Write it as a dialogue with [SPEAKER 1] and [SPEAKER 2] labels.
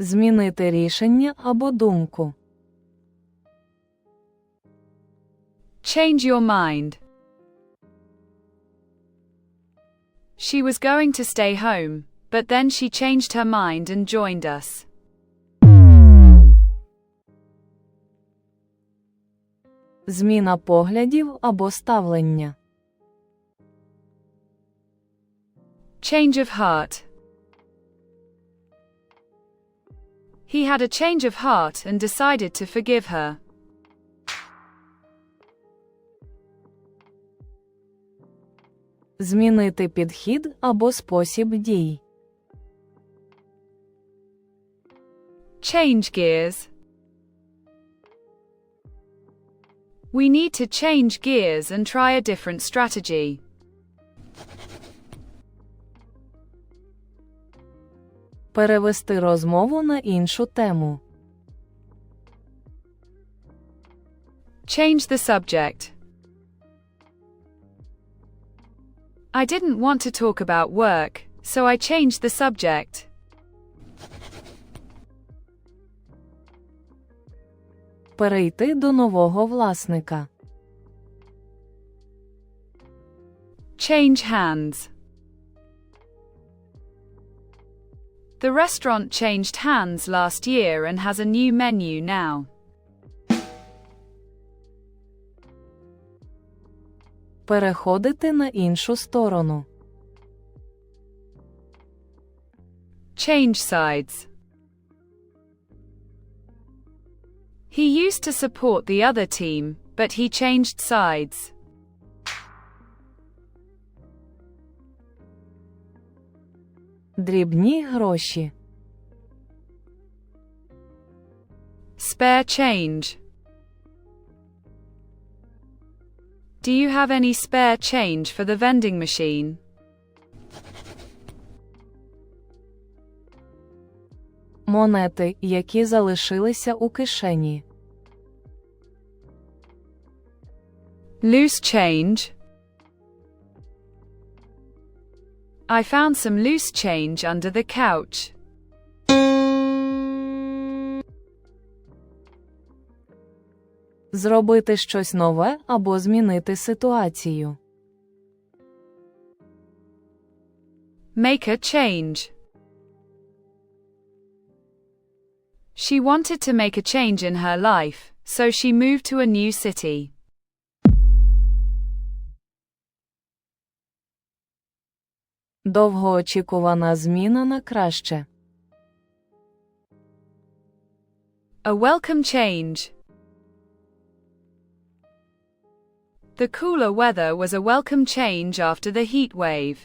[SPEAKER 1] Змінити рішення або думку.
[SPEAKER 2] Change your mind. She was going to stay home, but then she changed her mind and joined us.
[SPEAKER 1] Зміна поглядів або ставлення.
[SPEAKER 2] Change of heart. He had a change of heart and decided to forgive her.
[SPEAKER 1] Змінити підхід або спосіб дій.
[SPEAKER 2] Change gears. We need to change gears and try a different strategy.
[SPEAKER 1] Перевести розмову на іншу тему.
[SPEAKER 2] Change the subject. I didn't want to talk about work, so I changed the subject.
[SPEAKER 1] Перейти до нового власника.
[SPEAKER 2] Change hands. The restaurant changed hands last year and has a new menu now.
[SPEAKER 1] Переходити на іншу сторону.
[SPEAKER 2] Change sides. He used to support the other team, but he changed sides.
[SPEAKER 1] Дрібні гроші.
[SPEAKER 2] Spare change. Do you have any spare change for the vending machine?
[SPEAKER 1] Монети, які залишилися у кишені.
[SPEAKER 2] Loose change. I found some loose change under the couch.
[SPEAKER 1] Зробити щось нове або змінити ситуацію.
[SPEAKER 2] Make a change. She wanted to make a change in her life, so she moved to a new city.
[SPEAKER 1] Довгоочікувана зміна на краще.
[SPEAKER 2] A welcome change. The cooler weather was a welcome change after the heat wave.